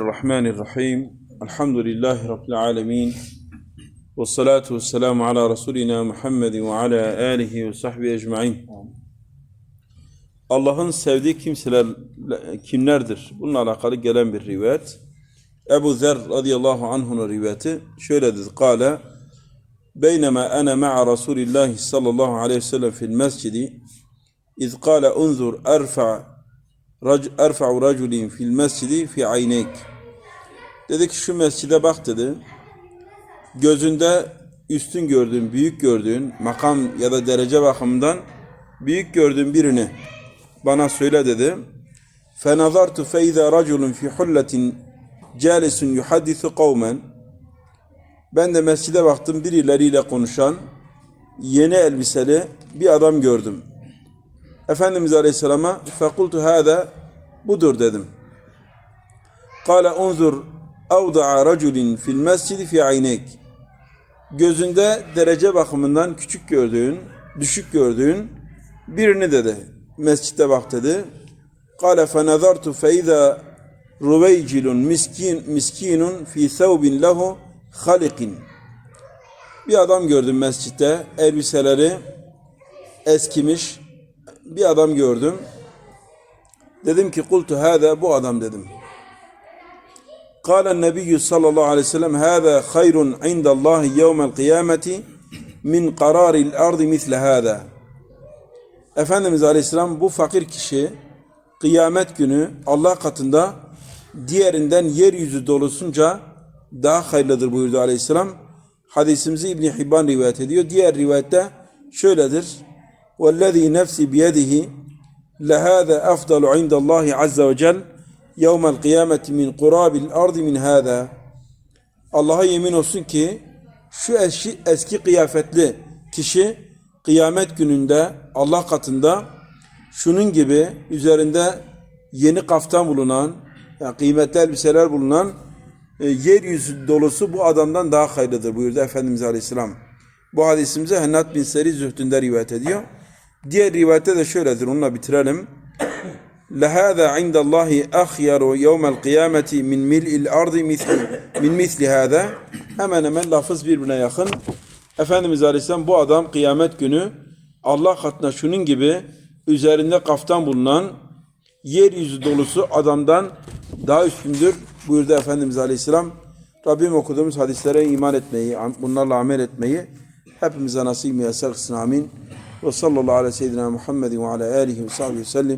الرحمن الرحيم الحمد لله رب العالمين والصلاة والسلام على رسولنا محمد وعلى آله وصحبه ecmaîn. Allah'ın sevdiği kimseler kimlerdir? Bununla alakalı gelen bir rivayet. Ebu Zer radıyallahu anh'un rivayeti şöyle dedi. Kale بينما أنا مع رسول الله صلى الله عليه وسلم في المسجد إذ قال انظر أرفع أرفع رجل في المسجد في عينيك Dedi ki şu mescide bak dedi. Gözünde üstün gördüğün, büyük gördüğün, makam ya da derece bakımından büyük gördüğün birini bana söyle dedi. فَنَظَرْتُ فَاِذَا رَجُلٌ فِي حُلَّةٍ جَالِسٌ يُحَدِّثُ قَوْمًا Ben de mescide baktım birileriyle konuşan yeni elbiseli bir adam gördüm. Efendimiz Aleyhisselam'a فَقُلْتُ هَذَا Budur dedim. قَالَ اُنْظُرْ اَوْضَعَ رَجُلٍ فِي الْمَسْجِدِ فِي عَيْنَيْكِ Gözünde derece bakımından küçük gördüğün, düşük gördüğün birini dedi. Mescitte bak dedi. قَالَ فَنَظَرْتُ فَاِذَا رُوَيْجِلٌ miskin miskinun fi thawbin lehu halikin. Bir adam gördüm mescitte. Elbiseleri eskimiş. Bir adam gördüm. Dedim ki kultu hâzâ bu adam dedim. قال النبي صلى الله عليه وسلم هذا خير عند الله يوم القيامة من قرار الأرض مثل هذا Efendimiz Aleyhisselam bu fakir kişi kıyamet günü Allah katında diğerinden yeryüzü dolusunca daha hayırlıdır buyurdu Aleyhisselam. Hadisimizi İbn Hibban rivayet ediyor. Diğer rivayette şöyledir. وَالَّذ۪ي نَفْسِ بِيَدِهِ لَهَذَا أَفْضَلُ عِنْدَ اللّٰهِ عَزَّ وَجَلَّ yevmel kıyameti min kurabil ardi min hâdâ. Allah'a yemin olsun ki şu eski, eski kıyafetli kişi kıyamet gününde Allah katında şunun gibi üzerinde yeni kaftan bulunan, yani kıymetli elbiseler bulunan e, yeryüzü dolusu bu adamdan daha hayırlıdır buyurdu Efendimiz Aleyhisselam. Bu hadisimize Hennat bin Seri Zühdün'de rivayet ediyor. Diğer rivayette de şöyledir, onunla bitirelim. لهذا عند الله أخير يوم القيامة من ملء الأرض مثل من مثل هذا hemen hemen lafız birbirine yakın. Efendimiz Aleyhisselam bu adam kıyamet günü Allah katına şunun gibi üzerinde kaftan bulunan yeryüzü dolusu adamdan daha üstündür buyurdu Efendimiz Aleyhisselam. Rabbim okuduğumuz hadislere iman etmeyi, bunlarla amel etmeyi hepimize nasip müyesser kılsın. Amin. Ve sallallahu aleyhi ve seyyidina Muhammedin ve ala alihi ve sahbihi ve sellim.